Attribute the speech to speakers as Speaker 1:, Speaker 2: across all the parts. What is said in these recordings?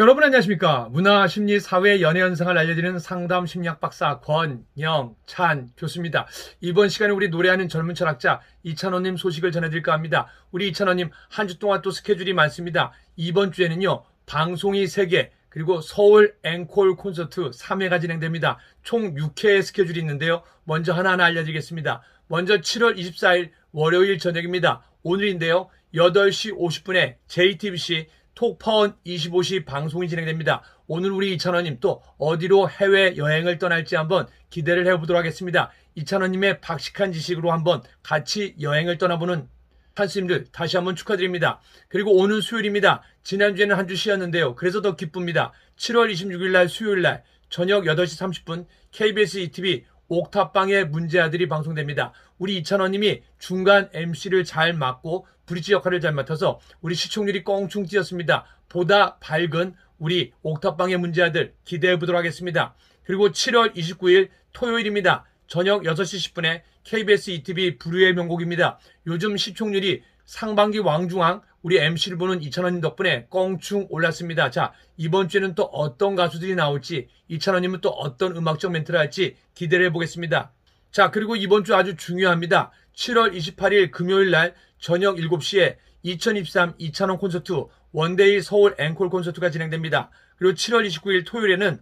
Speaker 1: 여러분 안녕하십니까? 문화, 심리, 사회, 연애 현상을 알려드리는 상담 심리학 박사 권영찬 교수입니다. 이번 시간에 우리 노래하는 젊은 철학자 이찬원님 소식을 전해드릴까 합니다. 우리 이찬원님 한 주 동안 또 스케줄이 많습니다. 이번 주에는요 방송이 3개 그리고 서울 앵콜 콘서트 3회가 진행됩니다. 총 6회의 스케줄이 있는데요. 먼저 하나하나 알려드리겠습니다. 먼저 7월 24일 월요일 저녁입니다. 오늘인데요. 8시 50분에 JTBC 톡파원 25시 방송이 진행됩니다. 오늘 우리 이찬원님 또 어디로 해외 여행을 떠날지 한번 기대를 해보도록 하겠습니다. 이찬원님의 박식한 지식으로 한번 같이 여행을 떠나보는 판스님들 다시 한번 축하드립니다. 그리고 오늘 수요일입니다. 지난주에는 한 주 쉬었는데요. 그래서 더 기쁩니다. 7월 26일 날 수요일 날 저녁 8시 30분 KBS ETV 옥탑방의 문제아들이 방송됩니다. 우리 이찬원님이 중간 MC를 잘 맡고 브릿지 역할을 잘 맡아서 우리 시청률이 껑충 뛰었습니다. 보다 밝은 우리 옥탑방의 문제아들 기대해 보도록 하겠습니다. 그리고 7월 29일 토요일입니다. 저녁 6시 10분에 KBS ETV 불후의 명곡입니다. 요즘 시청률이 상반기 왕중왕 우리 MC를 보는 이찬원님 덕분에 껑충 올랐습니다. 자, 이번 주에는 또 어떤 가수들이 나올지, 이찬원님은 또 어떤 음악적 멘트를 할지 기대를 해보겠습니다. 자, 그리고 이번 주 아주 중요합니다. 7월 28일 금요일 날 저녁 7시에 2023 이찬원 콘서트 원데이 서울 앵콜 콘서트가 진행됩니다. 그리고 7월 29일 토요일에는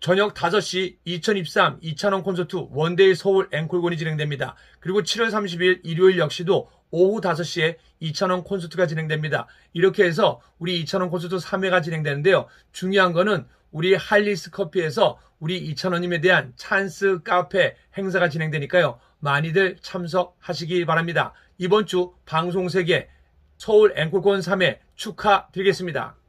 Speaker 1: 저녁 5시 2023 이찬원 콘서트 원데이 서울 앵콜콘이 진행됩니다. 그리고 7월 30일 일요일 역시도 오후 5시에 이찬원 콘서트가 진행됩니다. 이렇게 해서 우리 이찬원 콘서트 3회가 진행되는데요. 중요한 거는 우리 할리스 커피에서 우리 이찬원님에 대한 찬스 카페 행사가 진행되니까요. 많이들 참석하시기 바랍니다. 이번 주 방송 세계 서울 앵콜콘 3회 축하드리겠습니다.